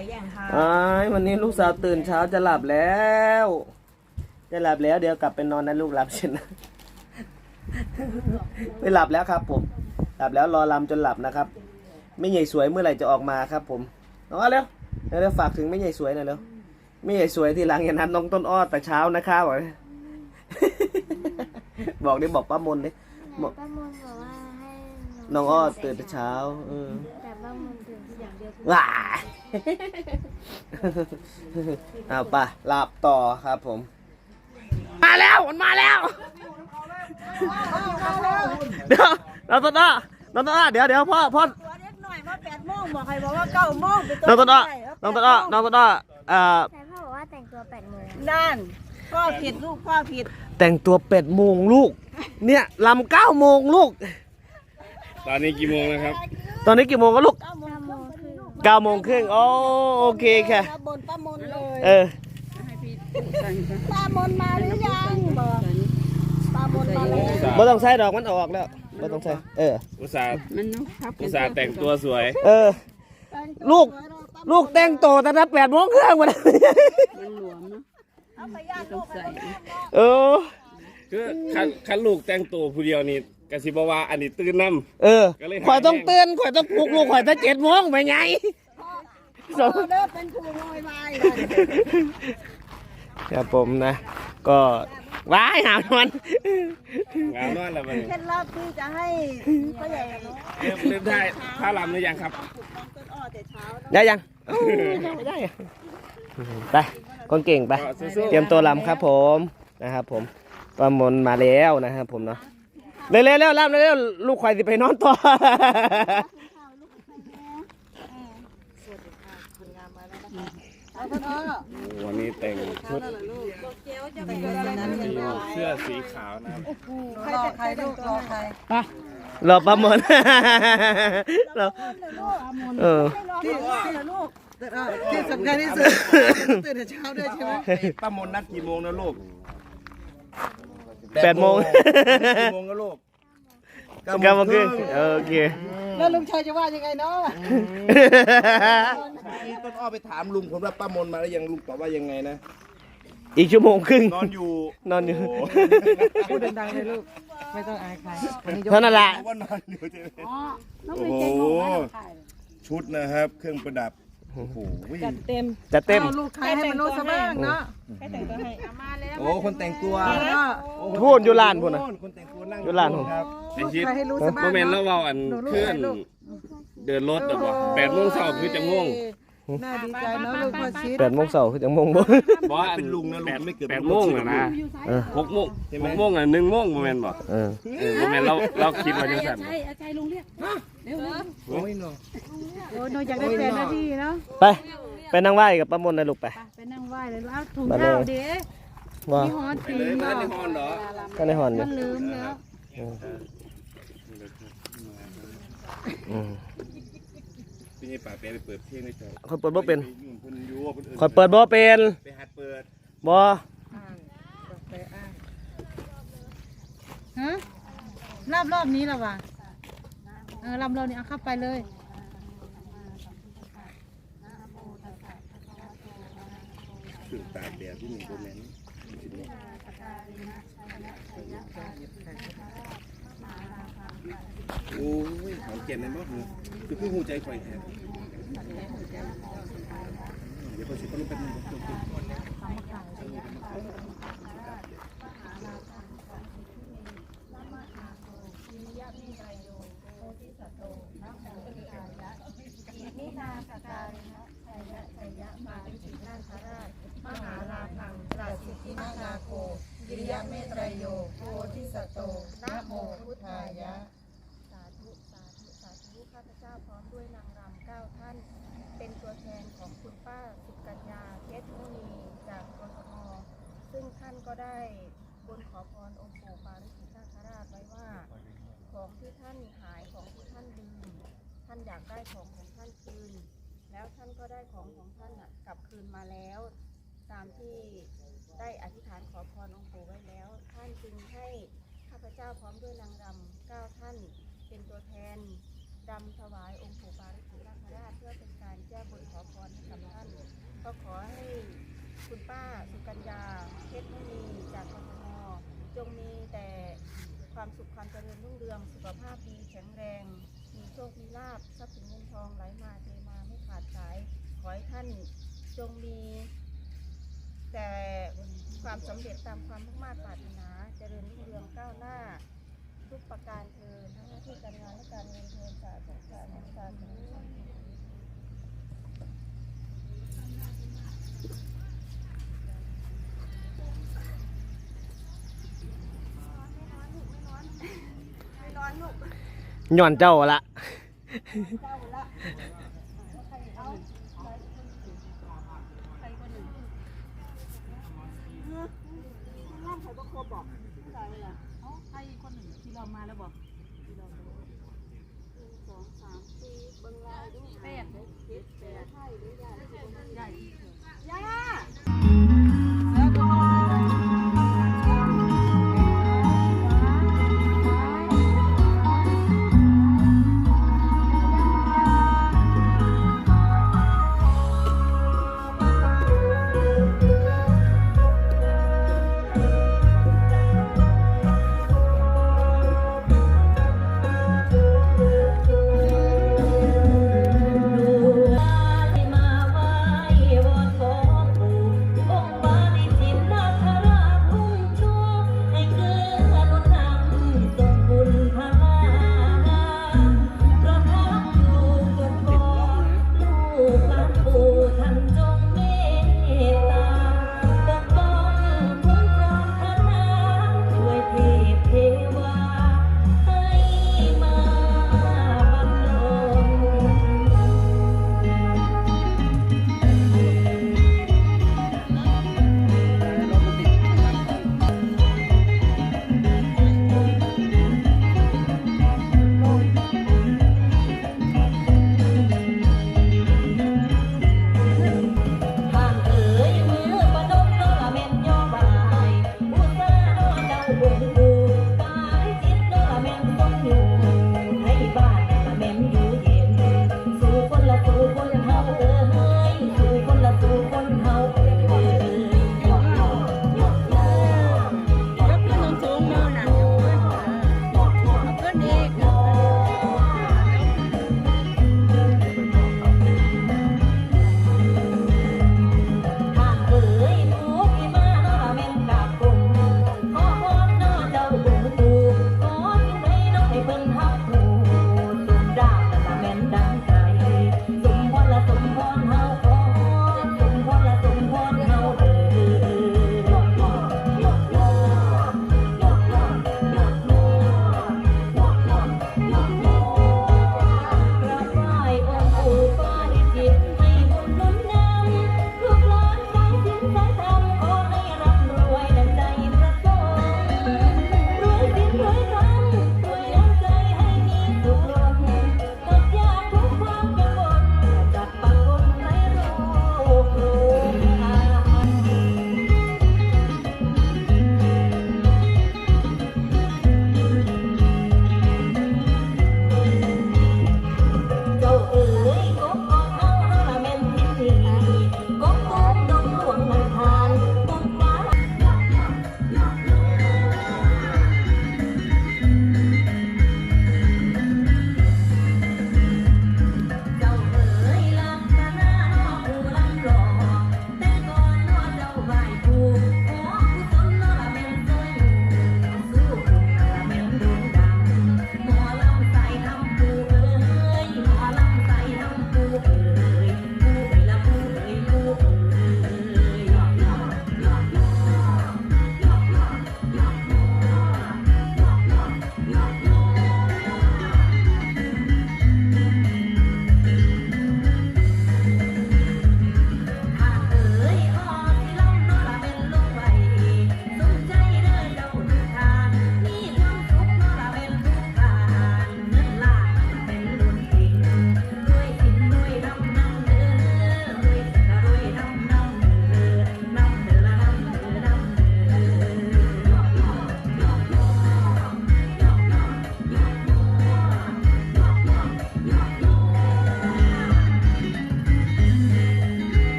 ดแย่งค่ะ อ้ายวันนี้ลูกสาวตื่นเช้าจะหลับแล้ว จะหลับแล้วเดี๋ยวกลับไปนอนนะลูกหลับเช่นนะไม่หลับแล้วครับ ผม หลับแล้วรอลำจนหลับนะครับ ไม่ใหญ่สวยเมื่อไหร่จะออกมาครับ ผมน้องอ้อเร็วเร็วเร็วฝากถึงไม่ใหญ่สวยหน่อยเร็วไม่ใหญ่สวยที่หลังอย่านัดน้องต้นอ้อแต่เช้านะครับบอกบอกดิบอกป้ามนดิบอกป้ามนบอกว่าให้น้องอ้อตื่นแต่เช้าเออ แต่ป้ามนตื่นอย่างเดียวคือว้ายเอาไปหลับต่อครับผม มาแล้วมันมาแล้วเดี๋ยวเราต้นอ้อเราต้นอ้อเดี๋ยวเดี๋ยวพ่อพ่อตัวเล็กหน่อยมาแปดโมงบอกใครบอกว่าเก้าโมงน้องต้นอ้อน้องต้นอ้อน้องต้นอ้อเอ่อแต่พ่อบอกว่าแต่งตัวแปดโมงนั่นพ่อผิดลูกพ่อผิด แต่งตัวเป็ดโมงลูก เนี่ยลำเก้าโมงลูก ตอนนี้กี่โมงแล้วครับ ตอนนี้กี่โมงก็ลูกเก้าโมงป้ามนคือเก้าโมงครึ่งโอโอเคค่ะมาบนป้ามนเลยเออป้ามนมาหรือยังบอกป้ามนมาแล้วไม่ต้องใส่ดอกมันออกแล้วไม่ต้องใส่เอออุตส่าห์อุตส่าห์แต่งตัวสวย เออ ลูกลูกแต่งโตวตั้งแต่แปดโมงครึ่งวันนี้เอาไปญาติลูกกันเออคือคันคันลูกแต่งตัวผู้เดียวนี่ กสิบว่าอันนี้ตื่นน้เออก็เลยหาข่อยต้องเตือนข่อยต้องปลุกลูกข่อยตั้งเจ็ดโมงไปไงพ่อเด้อเป็นผู้น้อยไปครับผมนะ ก็ว้ายหามันำงานนอนแล้วมันเคล็ดลับที่จะให้พ่อใหญ่เริ่มเริ่มได้ท่าลำหรือยังครับต้นอ้อแต่เช้านะได้ยังเอ้ายังไม่ได้อะไปคนเก่งไป ก็สู้ๆเตรียมตัวลำครับผมนะครับผมประมนมาแล้วนะครับผมเนาะ เร็วๆเร็วๆลำเร็วๆลูกควายสิไปนอนต่อเอาต้นอ้อวันนี้แต่งชุดเจียวจะไปเกิดอะไรนั้นสีเสื้อสีขาวนะครับรอใครลูกรอใครรอประมนเราเออที่ที่ลูกที่สำคัญที่สุดตื่นแต่เช้าด้วยใช่ไหมป้ามนนัดกี่โมงนะลูก แปดโมงกี่โมงนะลูกเก้าโมงครึ่งโอเคแล้วลุงชัยจะว่ายังไงเนาะต้นอ้อไปถามลุงผมว่าป้ามนมาแล้วยังลุงตอบว่ายังไงนะ อีกชั่วโมงครึ่งนอนอยู่นอนอยู่พูดดังๆเลยลูกไม่ต้องอายใครเท่านั้นแหละว่านอนอยู่ใช่ไหมน้องโอ้เป็นโหเจ๊งงมาชุดนะครับ เครื่องประดับ โอ้โหจัดเต็มจะเต็มเอาลูกใครให้มันรู้ซะบ้างเนาะโอ้คนแต่งตัวแล้วก็พูดอยู่ลานพูดนะคนแต่งตัวนั่งอยู่ร้านผมครับลูกใครให้รู้ซะบ้างโมเมนต์เนาะ แล้วเราอันเพื่อนเดินรถหรอเปล่าแปดโมงเช้าคือจะง่วงน่าดีใจเนาะลูกพ่อชิดแปดโมงเสาร์คือจังโมงบ่ บอเป็นลุงนะลุงไม่เกิดแปดโมงนะนะเออ หกโมงหกโมงอะหนึ่งโมงโมเมนต์บอกเออเออโมเมนต์เราเราคิดว่าจังสัน โอ้ยหนูอยากได้แฟนน้าที่เนาะไป ไปนั่งไหว้กับป้ามนนะลูกไปไปนั่งไหว้เลยแล้วถุงมาเลยเท้าเด้ว่ามีฮอนตีนบ่ฮอนเหรอก็ในหอนอยู่นลืมแล้วอืมพี่นี่ป่าเปียไปเปิดเพลงในใจคอยเปิดบ่เป็นคนยู่คนอื่นคอยเปิดบ่เป็นไปหัดเปิดบ่ฮะรอบรอบนี้ละวะ ออรอบรอบนี้เอาเข้าไปเลยถึงตากแดดที่หนึ่งโมเมนต์โอ้ยหอมเกลียนในมดเลยคือผู้หูใจคอยแทนเดี๋ยวพอสิเขาลงไปนึง สาธุสาธุสาธุข้าพเจ้าพร้อมด้วยนางรำเก้าท่าน เป็นตัวแทนของคุณป้าสุกัญญาเพชรมุนีจากกทมซึ่งท่านก็ได้บนขอพรองค์ปู่ปาริจิตนาคราชไว้ว่า ของที่ท่านหายของที่ท่านลืมท่านอยากได้ของของท่านคืน แล้วท่านก็ได้ของของท่านน่ะกลับคืนมาแล้ว ตามที่ได้อธิษฐานขอพรองค์ปู่ไว้แล้ว ท่านจึงให้ข้าพเจ้าพร้อมด้วยนางรำเก้าท่านเป็นตัวแทนรำถวายองค์ปู่ปาริจิตนาคราชเพื่อเป็นการแก้บนขอพรให้กับท่าน ก็ขอให้คุณป้าสุกัญญาเพชรมุนีจากกทมจงมีแต่ ความสุขความเจริญรุ่งเรือง สุขภาพดีแข็งแรง มีโชค มีลาบทรัพย์สินเงินทองไหลมาเทมาไม่ขาดสาย ขอให้ท่านจงมี แต่ความสำเร็จตามความมุ่งมา่ปรารถนา เจริญรุ่งเรืองก้าวหน้า ทุกประการเธอทั้งหน้าที่การงานและการเงินเธอสาธุสาธุสาธุ ไม่ร้อนลูก ย้อนเจ้าละ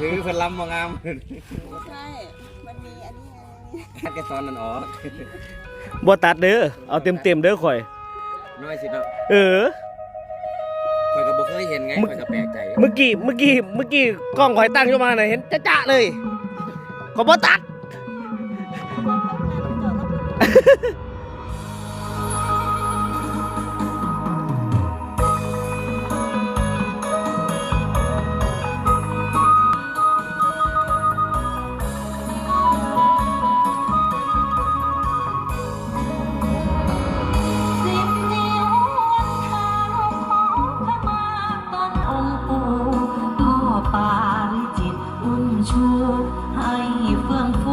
คาดาเออเพิ่นลำบ่งามไม่ใช่ มันมีอันนี้ไงคัดแกตอนนั้นออกบ่ตัดเด้อเอาเต็มเต็มๆเด้อข่อย น้อยสิเนาะเออ ข่อยก็บ่เคยเห็นไงมึง ข่อยก็แปลกใจเมื่อกี้เมื่อกี้เมื่อกี้กล้องข่อยตั้งขึ้นมาน่ะเห็นจ๊ะๆเลยขอยบ่ตัดสิ จิตอุ่นชู